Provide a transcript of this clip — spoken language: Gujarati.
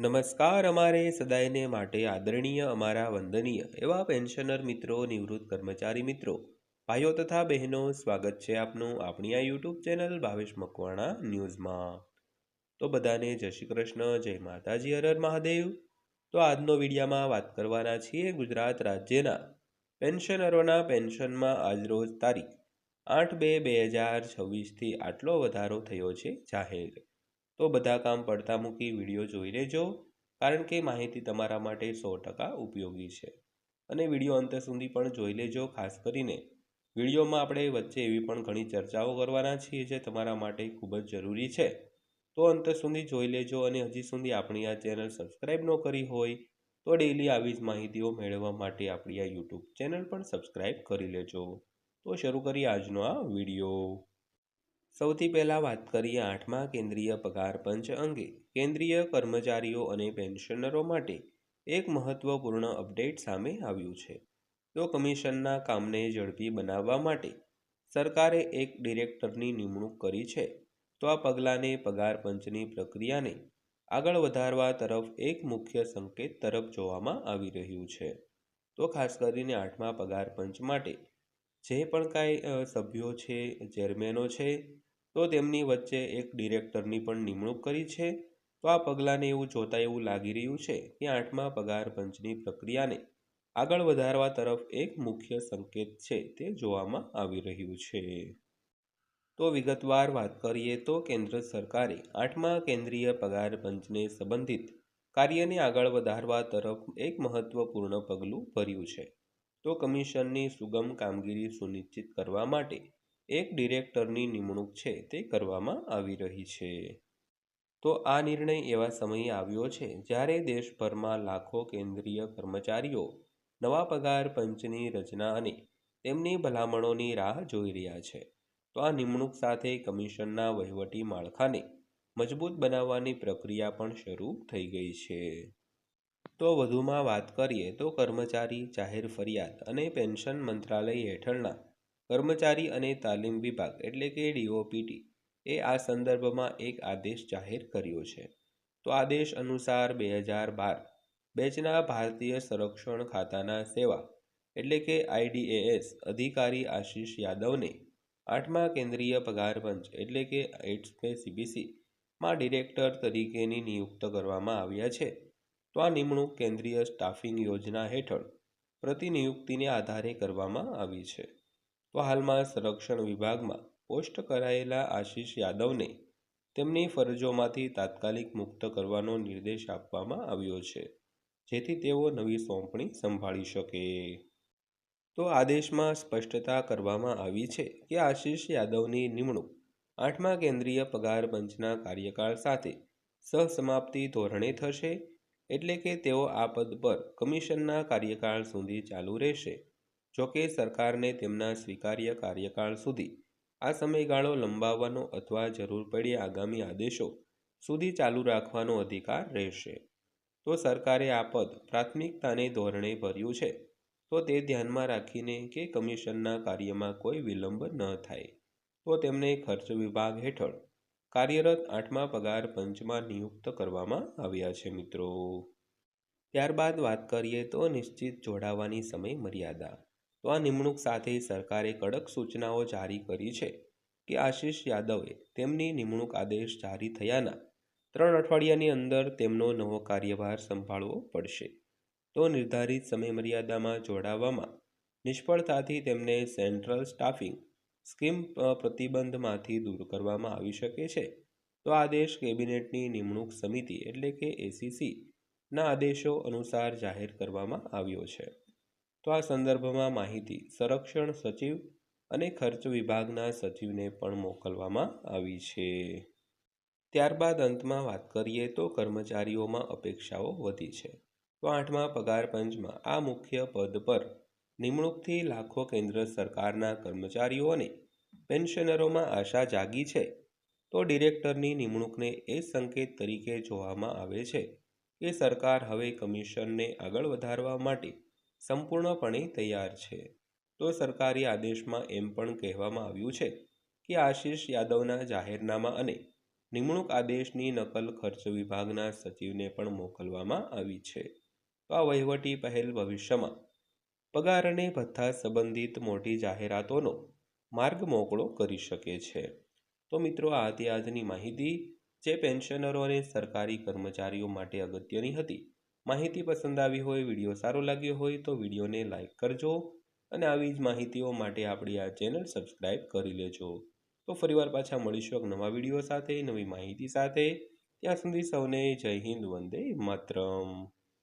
નમસ્કાર અમારે સદાયને માટે આદરણીય, અમારા વંદનીય એવા પેન્શનર મિત્રો, નિવૃત્ત કર્મચારી મિત્રો. ભાઈઓ તથા બહેનો, સ્વાગત છે આપનું આપણી આ યુટ્યુબ ચેનલ ભાવેશ મકવાણા ન્યૂઝમાં. તો બધાને જય શ્રી કૃષ્ણ, જય માતાજી હરર મહાદેવ. તો આજનો વિડીયામાં વાત કરવાના છીએ ગુજરાત રાજ્યના પેન્શનરોના પેન્શનમાં આજરોજ તારીખ આઠ બે બે હજાર છવ્વીસથી આટલો વધારો થયો છે જાહેર. તો બધા કામ પડતા મૂકી વીડિયો જોઈ લેજો, કારણ કે માહિતી તમારા માટે સો ટકા ઉપયોગી છે. અને વીડિયો અંત સુધી પણ જોઈ લેજો, ખાસ કરીને વિડીયોમાં આપણે વચ્ચે એવી પણ ઘણી ચર્ચાઓ કરવાના છીએ જે તમારા માટે ખૂબ જ જરૂરી છે. તો અંત સુધી જોઈ લેજો અને હજી સુધી આપણી આ ચેનલ સબસ્ક્રાઈબ ન કરી હોય તો ડેલી આવી જ માહિતીઓ મેળવવા માટે આપણી આ યુટ્યુબ ચેનલ પણ સબસ્ક્રાઈબ કરી લેજો. તો શરૂ કરીએ આજનો આ વીડિયો. સૌથી પહેલાં વાત કરીએ આઠમા કેન્દ્રીય પગાર પંચ અંગે. કેન્દ્રીય કર્મચારીઓ અને પેન્શનરો માટે એક મહત્વપૂર્ણ અપડેટ સામે આવ્યું છે. તો કમિશનના કામને ઝડપી બનાવવા માટે સરકારે એક ડિરેક્ટરની નિમણૂક કરી છે. તો આ પગલાંને પગાર પંચની પ્રક્રિયાને આગળ વધારવા તરફ એક મુખ્ય સંકેત તરફ જોવામાં આવી રહ્યું છે. તો ખાસ કરીને આઠમા પગાર પંચ માટે જે પણ કાંઈ સભ્યો છે, ચેરમેનો છે તો તેમની વચ્ચે એક ડિરેક્ટરની પણ નિમણૂક કરી છે. તો આ પગલાંને એવું જોતા એવું લાગી રહ્યું છે કે આઠમા પગાર પંચની પ્રક્રિયાને આગળ વધારવા તરફ એક મુખ્ય સંકેત છે તે જોવામાં આવી રહ્યું છે. તો વિગતવાર વાત કરીએ તો કેન્દ્ર સરકારે આઠમા કેન્દ્રીય પગાર પંચને સંબંધિત કાર્યને આગળ વધારવા તરફ એક મહત્વપૂર્ણ પગલું ભર્યું છે. તો કમિશનની સુગમ કામગીરી સુનિશ્ચિત કરવા માટે એક ડિરેક્ટરની નિમણૂક છે તે કરવામાં આવી રહી છે. તો આ નિર્ણય એવા સમયે આવ્યો છે જ્યારે દેશભરમાં લાખો કેન્દ્રીય કર્મચારીઓ નવા પગાર પંચની રચના અને તેમની ભલામણોની રાહ જોઈ રહ્યા છે. તો આ નિમણૂક સાથે કમિશનના વહીવટી માળખાને મજબૂત બનાવવાની પ્રક્રિયા પણ શરૂ થઈ ગઈ છે. તો વધુમાં વાત કરીએ તો કર્મચારી જાહેર ફરિયાદ અને પેન્શન મંત્રાલય હેઠળના કર્મચારી અને તાલીમ વિભાગ, એટલે કે ડીઓપીટી એ આ સંદર્ભમાં એક આદેશ જાહેર કર્યો છે. તો આદેશ અનુસાર બે હજાર બાર, બેચના ભારતીય સંરક્ષણ ખાતાના સેવા, એટલે કે આઈડીએએસ અધિકારી આશીષ યાદવને આઠમા કેન્દ્રીય પગાર પંચ, એટલે કે એટ્સપે સીબીસી માં ડિરેક્ટર તરીકેની નિયુક્ત કરવામાં આવ્યા છે. તો આ નિમણૂક કેન્દ્રીય સ્ટાફિંગ યોજના હેઠળ પ્રતિનિયુક્તિને આધારે કરવામાં આવી છે. તો હાલમાં સંરક્ષણ વિભાગમાં પોસ્ટ કરાયેલા આશીષ યાદવને તેમની ફરજોમાંથી તાત્કાલિક મુક્ત કરવાનો નિર્દેશ આપવામાં આવ્યો છે, જેથી તેઓ નવી સોંપણી સંભાળી શકે. તો આદેશમાં સ્પષ્ટતા કરવામાં આવી છે કે આશીષ યાદવની નિમણૂક આઠમા કેન્દ્રીય પગાર પંચના કાર્યકાળ સાથે સહસમાપ્તિ ધોરણે થશે, એટલે કે તેઓ આ પદ પર કમિશનના કાર્યકાળ સુધી ચાલુ રહેશે. જોકે સરકારને તેમના સ્વીકાર્ય કાર્યકાળ સુધી આ સમયગાળો લંબાવવાનો અથવા જરૂર પડે આગામી આદેશો સુધી ચાલુ રાખવાનો અધિકાર રહેશે. તો સરકારે આ પદ પ્રાથમિકતાને ધોરણે ભર્યું છે. તો તે ધ્યાનમાં રાખીને કે કમિશનના કાર્યમાં કોઈ વિલંબ ન થાય. તો તેમને ખર્ચ વિભાગ હેઠળ કાર્યરત આઠમા પગાર પંચમાં નિયુક્ત કરવામાં આવ્યા છે મિત્રો. ત્યારબાદ વાત કરીએ તો નિશ્ચિત જોડાવાની સમય મર્યાદા તો આ નિમણૂક સાથે સરકારે કડક સૂચનાઓ જારી કરી છે કે આશિષ યાદવે તેમની નિમણૂક આદેશ જારી થયાના ત્રણ અઠવાડિયાની અંદર તેમનો નવો કાર્યભાર સંભાળવો પડશે. તો નિર્ધારિત સમયમર્યાદામાં જોડાવામાં નિષ્ફળતાથી તેમને સેન્ટ્રલ સ્ટાફિંગ સ્કીમ પ્રતિબંધમાંથી દૂર કરવામાં આવી શકે છે. તો આદેશ કેબિનેટની નિમણૂક સમિતિ એટલે કે એસીસી ના આદેશો અનુસાર જાહેર કરવામાં આવ્યો છે. તો આ સંદર્ભમાં માહિતી સંરક્ષણ સચિવ અને ખર્ચ વિભાગના સચિવને પણ મોકલવામાં આવી છે. ત્યારબાદ અંતમાં વાત કરીએ તો કર્મચારીઓમાં અપેક્ષાઓ વધી છે. તો આઠમા પગાર પંચમાં આ મુખ્ય પદ પર નિમણૂકથી લાખો કેન્દ્ર સરકારના કર્મચારીઓ અને પેન્શનરોમાં આશા જાગી છે. તો ડિરેક્ટરની નિમણૂકને એ સંકેત તરીકે જોવામાં આવે છે કે સરકાર હવે કમિશનને આગળ વધારવા માટે સંપૂર્ણપણે તૈયાર છે. તો સરકારી આદેશમાં એમ પણ કહેવામાં આવ્યું છે કે આશિષ યાદવના જાહેરનામા અને નિમણૂક આદેશની નકલ ખર્ચ વિભાગના સચિવને પણ મોકલવામાં આવી છે. તો આ વહીવટી પહેલ ભવિષ્યમાં પગાર અને ભથ્થા સંબંધિત મોટી જાહેરાતોનો માર્ગ મોકળો કરી શકે છે. તો મિત્રો, આ આજની માહિતી. જે પેન્શનરો અને સરકારી કર્મચારીઓ માટે અગત્યની હતી. માહિતી પસંદ આવી હોય, વીડિયો સારો લાગ્યો હોય તો વિડીયોને લાઇક કરજો અને આવી જ માહિતીઓ માટે આપણી આ ચેનલ સબસ્ક્રાઈબ કરી લેજો. તો ફરીવાર પાછા મળીશું એક નવા વીડિયો સાથે, નવી માહિતી સાથે. ત્યાં સુધી સૌને જય હિન્દ, વંદે માતરમ.